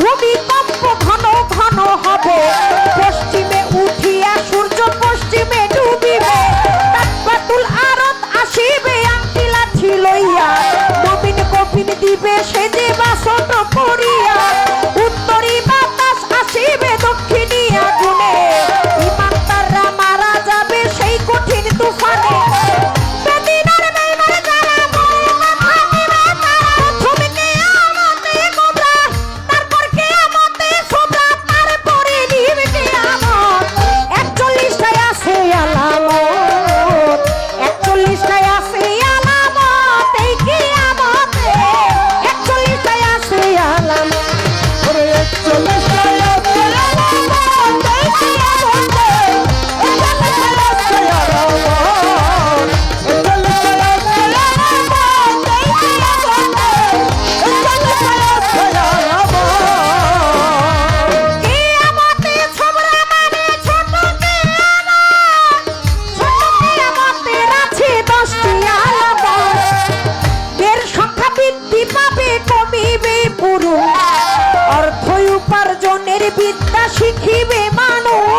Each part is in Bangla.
ভূমিকম্প ঘন ঘন হবে। বিদ্যা শিখিবে মানুষ।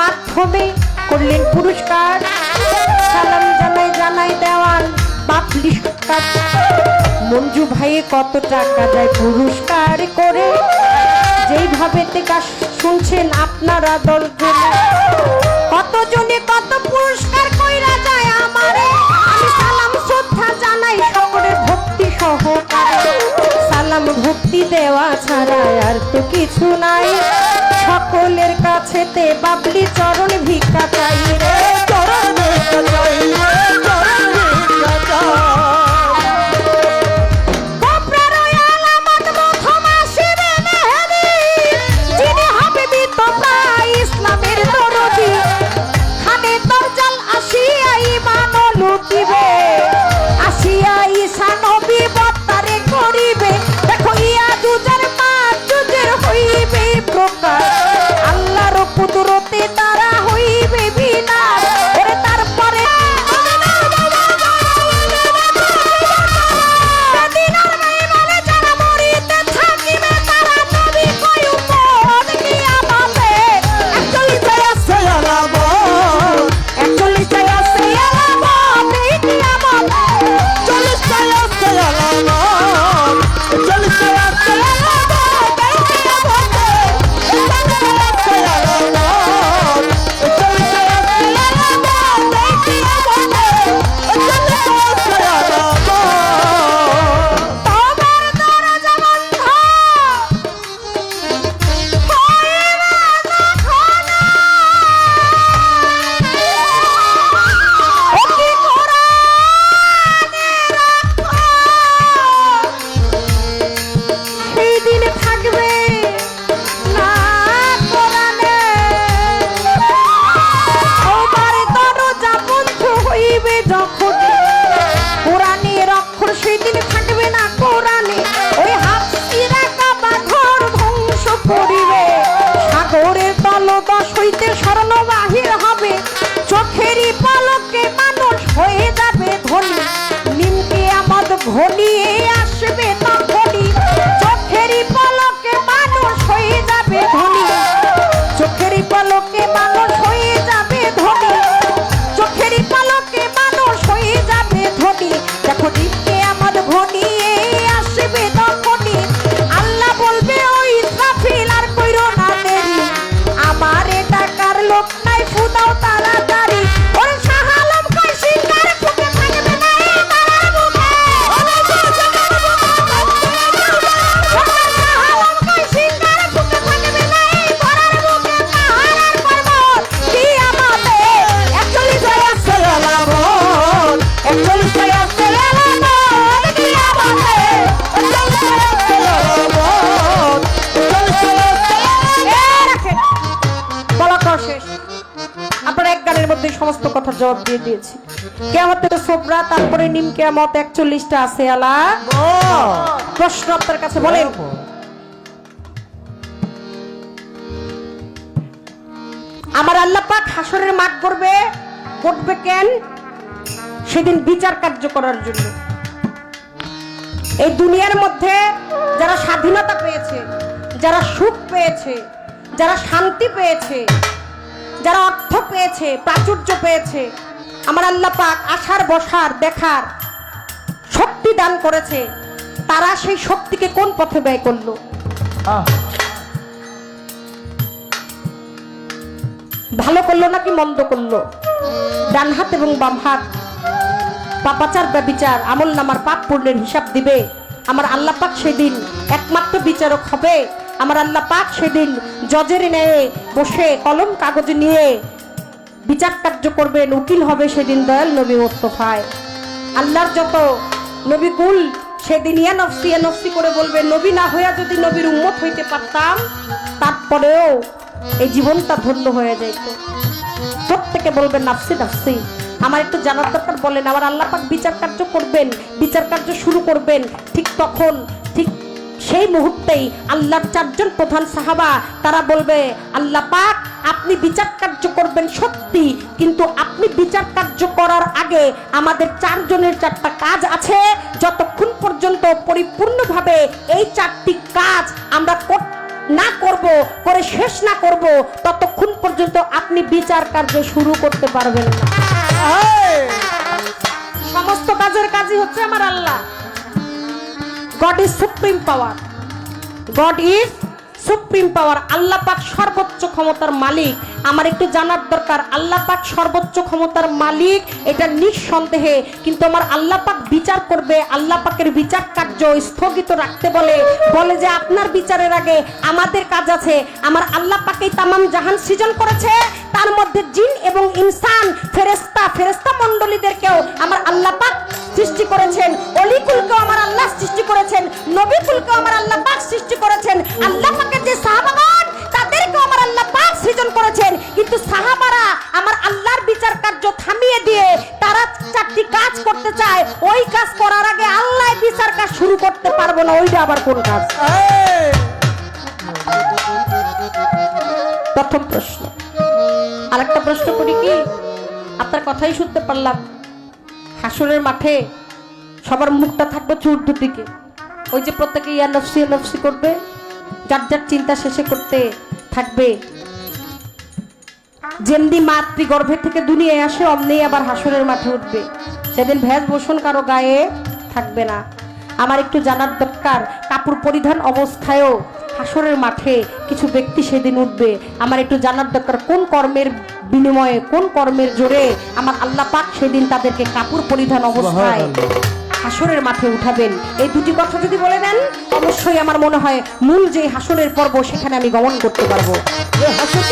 মাধ্যমে করলেন পুরস্কার। সালাম জানাই জানাই দেওয়ান পাবলিশ মঞ্জু ভাইয়ে কত টাকা যায় পুরস্কার করে? যেইভাবে গাছ শুনছেন আপনারা দল কতজনে কত পুরস্কার কইরা যায় আমারে? আমি সালাম, শ্রদ্ধা জানাই সকলের ভক্তি সহ সালাম, ভক্তি দেওয়া ছাড়া আর তো কিছু নাই। সকলের কাছেতে বাবলি চরণ ভিক্ষা চাই রে। চরণ ভিক্ষা চাই। স্মরণ হবে। চোখেরই পলকে মানুষ হয়ে যাবে ধনী। নিমকে আমদ ঘনিয়ে জবাব দিয়ে দিয়েছি। কেমতের সোবরা, তারপরে নিম কেমত একচল্লিশটা আছে আলা প্রশ্ন আপনার কাছে, বলেন। আমার আল্লাহ পাক হাসরের মাঠ করবে করবে কেন? সেদিন বিচার কার্য করার জন্য। এই দুনিয়ার মধ্যে যারা স্বাধীনতা পেয়েছে, যারা সুখ পেয়েছে, যারা শান্তি পেয়েছে যারা অর্থ পেয়েছে প্রাচুর্য পেয়েছে আমার আল্লাহ পাক আসার বসার দেখার শক্তি দান করেছে তারা সেই শক্তিকে কোন পথে ব্যয় করল? ভালো করল নাকি মন্দ করল? ডান হাত এবং বাম হাত। পাপাচার বা ব্যবিচার আমল নামার পাপ পূর্ণের হিসাব দিবে। আমার আল্লাহ পাক সেদিন একমাত্র বিচারক হবে। আমার আল্লাহ পাক সেদিন জজের ন্যায় বসে কলম কাগজ নিয়ে বিচার কার্য করবেন, উকিল হবে সেদিন দয়াল নবী মোস্তফায়। আল্লাহর যত নবী কুল, সেদিন ইয়া নফসি ইয়া নফসি করে বলবে নবী না হইয়া যদি নবীর উম্মত হইতে পারতাম, তারপরেও এই জীবনটা ধন্য হয়ে যাইত। প্রত্যেকে বলবেন, নাফসি নাফসি, আমার একটু জানার দরকার, বলেন, আমার আল্লাহ পাক বিচার কার্য করবেন, বিচার কার্য শুরু করবেন, ঠিক তখন, ঠিক সেই মুহূর্তেই আল্লাহর চারজন প্রধান সাহাবা তারা বলবে আল্লাহ পাক আপনি বিচার কার্য করবেন সত্যি কিন্তু আপনি বিচার কার্য করার আগে আমাদের চারজনের চারটা কাজ আছে। যতক্ষণ পর্যন্ত পরিপূর্ণভাবে এই চারটি কাজ আমরা না করব করে শেষ না করব ততক্ষণ পর্যন্ত আপনি বিচার কার্য শুরু করতে পারবেন না। সমস্ত কাজের কাজই হচ্ছে আমার আল্লাহ। God is supreme power God is supreme power আল্লাহ পাক সর্বোচ্চ ক্ষমতার মালিক। আমার একটু জানার দরকার। আল্লাহ পাক সর্বোচ্চ ক্ষমতার মালিক, এটা নিঃসন্দেহে। কিন্তু আমার আল্লাহ পাক বিচার করবে। আল্লাহ পাকের বিচার কার্য স্থগিত রাখতে বলে। বলে যে আপনার বিচারের আগে আমাদের কাজ আছে। আমার আল্লাহ পাকেই তামাম জাহান সৃজন করেছে। তার মধ্যে জিন এবং ইনসান ফেরেস্তা ফেরেস্তা মণ্ডলীদেরকেও আমার আল্লাহ পাক সৃষ্টি করেছেন, অলিকুলকেও আমার আল্লাহ সৃষ্টি করেছেন, নবীকুলকেও আমার আল্লাহ পাক সৃষ্টি করেছেন। আল্লাহ পাকের যে সাহাবাগণ, তাদেরকেও আমার আল্লাহ পাক সৃজন করেছেন। কিন্তু সাহাবারা আমার আল্লাহর বিচার কার্য থামিয়ে দিয়ে তারা চারটি কাজ করতে চায়। ওই কাজ করার আগে আল্লাহ বিচার কাজ শুরু করতে পারব না, ওইটা আবার কোন কাজ? প্রথম প্রশ্ন। আরেকটা প্রশ্ন করি কি? আপনার কথাই শুনতে পারলাম। হাসরের মাঠে সবার মুখটা থাকবে চূর্দ দিকে ওই যে প্রত্যেকে ইয়া নফসি নফসি করবে, যার যার চিন্তা শেষে করতে থাকবে। যেমনি মাতৃ গর্ভে থেকে দুনিয়ায় আসে, অমনি আবার হাসরের মাঠে উঠবে। সেদিন ভেজ বসন কারও গায়ে থাকবে না। আমার একটু জানার দরকার, কাপড় পরিধান অবস্থায়ও হাসরের মাঠে কিছু ব্যক্তি সেদিন উঠবে। আমার একটু জানার দরকার কোন কর্মের বিনিময়ে কোন কর্মের জোরে আমার আল্লাহ পাক সেদিন তাদেরকে কাপড় পরিধান অবস্থায় হাসরের মাঠে উঠাবেন? এই দুটি কথা যদি বলে দেন অবশ্যই আমার মনে হয় মূল যে হাসরের পর্ব সেখানে আমি গমন করতে পারব। হাসর